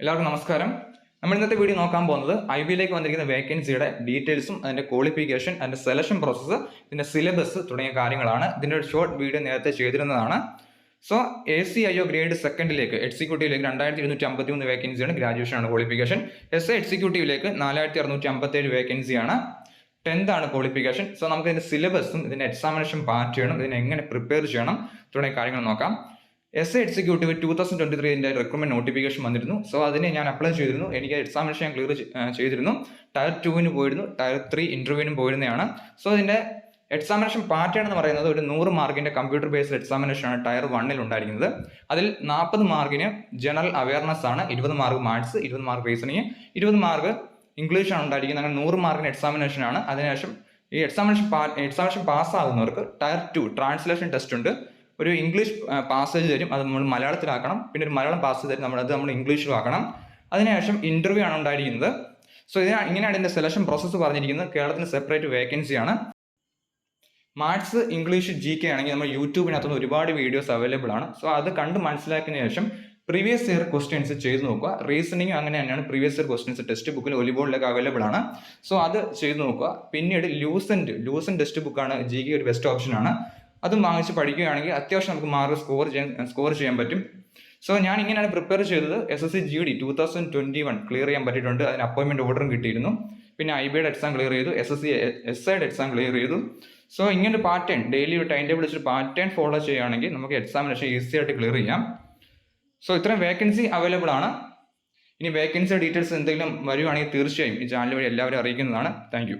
എല്ലാവർക്കും നമസ്കാരം. നമ്മൾ ഇന്നത്തെ വീഡിയോ നോക്കാൻ പോകുന്നത് ഐ ബിയിലേക്ക് വന്നിരിക്കുന്ന വേക്കൻസിയുടെ ഡീറ്റെയിൽസും അതിന്റെ ക്വാളിഫിക്കേഷൻ അതിന്റെ സെലക്ഷൻ പ്രോസസ്സ് ഇതിന്റെ സിലബസ് തുടങ്ങിയ കാര്യങ്ങളാണ്. ഇതിന്റെ ഒരു ഷോർട്ട് വീഡിയോ നേരത്തെ ചെയ്തിരുന്നതാണ്. So A C I O grade സെക്കൻഡിലേക്ക് എക്സിക്യൂട്ടീവിലേക്ക് രണ്ടായിരത്തി ഇരുന്നൂറ്റി അമ്പത്തി മൂന്ന് വേക്കൻസിയാണ് ഗ്രാജുവേഷൻ ആണ് ക്വാളിഫിക്കേഷൻ എസ് എ എക്സിക്യൂട്ടീവിലേക്ക് നാലായിരത്തി അറുന്നൂറ്റി അമ്പത്തി ഏഴ് വേക്കൻസിയാണ് ടെൻത്ത് ആണ് ക്വാളിഫിക്കേഷൻ സോ നമുക്ക് ഇതിന്റെ സിലബസും ഇതിന്റെ എക്സാമിനേഷൻ പാറ്റേണും ഇതിനെ എങ്ങനെ പ്രിപ്പയർ ചെയ്യണം തുടങ്ങിയ കാര്യങ്ങൾ നോക്കാം. S A executive two thousand twenty ത്രീന്റെ recruitment notification വന്നിരുന്നു. സോ അതിനെ ഞാൻ അപ്ലൈ ചെയ്തിരുന്നു. എനിക്ക് എക്സാമിനേഷൻ ഞാൻ ക്ലിയർ ചെയ്തിരുന്നു. ടയർ ടുവിന് പോയിരുന്നു. ടയർ ത്രീ ഇന്റർവ്യൂവിനും പോയിരുന്നതാണ്. സോ ഇതിന്റെ എക്സാമിനേഷൻ പാറ്റേൺ എന്ന് പറയുന്നത് ഒരു നൂറ് മാർക്കിന്റെ കമ്പ്യൂട്ടർ ബേസ്ഡ് എക്സാമിനേഷൻ ആണ് ടയർ വണ്ണിൽ ഉണ്ടായിരിക്കുന്നത്. അതിൽ നാൽപ്പത് മാർക്കിന് ജനറൽ അവയർനെസ് ആണ് ഇരുപത് മാർക്ക് മാത്സ് ഇരുപത് മാർക്ക് റീസണിങ് ഇരുപത് മാർക്ക് ഇംഗ്ലീഷ് ആണ് ഉണ്ടായിരിക്കുന്നത്. അങ്ങനെ നൂറ് മാർക്കിന് എക്സാമിനേഷൻ ആണ്. അതിനുശേഷം ഈ എക്സാമിനേഷൻ എക്സാമിനേഷൻ പാസ്സാകുന്നവർക്ക് ടയർ ടു ട്രാൻസ്ലേഷൻ ടെസ്റ്റ് ഉണ്ട്. ഒരു ഇംഗ്ലീഷ് പാസേജ് തരും. അത് നമ്മൾ മലയാളത്തിലാക്കണം. പിന്നെ ഒരു മലയാളം പാസേജ് തരും. നമ്മൾ അത് നമ്മൾ ഇംഗ്ലീഷിലാക്കണം അതിനുശേഷം ഇന്റർവ്യൂ ആണ് ഉണ്ടായിരിക്കുന്നത്. സോ ഇതിനാണ് ഇങ്ങനെയാണ് ഇതിന്റെ സെലക്ഷൻ പ്രോസസ്സ് പറഞ്ഞിരിക്കുന്നത്. കേരളത്തിന് സെപ്പറേറ്റ് വേക്കൻസിയാണ് മാത്സ് ഇംഗ്ലീഷ് ജി കെ ആണെങ്കിൽ നമ്മൾ യൂട്യൂബിനകത്തുനിന്ന് ഒരുപാട് വീഡിയോസ് അവൈലബിൾ ആണ്. സോ അത് കണ്ട് മനസ്സിലാക്കിയതിനു ശേഷം പ്രീവിയസ് ഇയർ ക്വസ്റ്റ്യൻസ് ചെയ്ത് നോക്കുക. റീസണിങ് അങ്ങനെ തന്നെയാണ് പ്രീവിയസ് ഇയർ ക്വസ്റ്റ്യൻസ് ടെക്സ്റ്റ് ബുക്കിൽ ഒലിബോളിലൊക്കെ അവൈലബിൾ ആണ്. സോ അത് ചെയ്ത് നോക്കുക. പിന്നീട് ലൂസന്റ് ലൂസൻ ടെക്സ്റ്റ് ബുക്കാണ് ജി കെ ഒരു ബെസ്റ്റ് ഓപ്ഷനാണ് അതും വാങ്ങിച്ച് പഠിക്കുകയാണെങ്കിൽ അത്യാവശ്യം നമുക്ക് മാർക്ക് സ്കോർ ചെയ്യാൻ സ്കോർ ചെയ്യാൻ പറ്റും. സോ ഞാൻ ഇങ്ങനെയാണ് പ്രിപ്പയർ ചെയ്തത്. S S C G D two thousand twenty one clear ചെയ്യാൻ പറ്റിയിട്ടുണ്ട്. അതിന് അപ്പോയിൻമെന്റ് ഓർഡറും കിട്ടിയിരുന്നു. പിന്നെ ഐ ബിയുടെ എക്സാം ക്ലിയർ ചെയ്തു. എസ് എസ് സി എസ് ഐയുടെ എക്സാം ക്ലിയർ ചെയ്തു. സോ ഇങ്ങനെ ഒരു പാറ്റേൺ ഡെയിലി ഒരു ടൈം ടേബിൾ വെച്ചൊരു പാറ്റേൺ ഫോളോ ചെയ്യുകയാണെങ്കിൽ നമുക്ക് എക്സാമിനേഷൻ ഈസി ആയിട്ട് ക്ലിയർ ചെയ്യാം. സോ ഇത്രയും വേക്കൻസി അവൈലബിൾ ആണ്. ഇനി വേക്കൻസി ഡീറ്റെയിൽസ് എന്തെങ്കിലും വരുവാണെങ്കിൽ തീർച്ചയായും ഈ ചാനൽ വഴി എല്ലാവരും അറിയിക്കുന്നതാണ്. താങ്ക്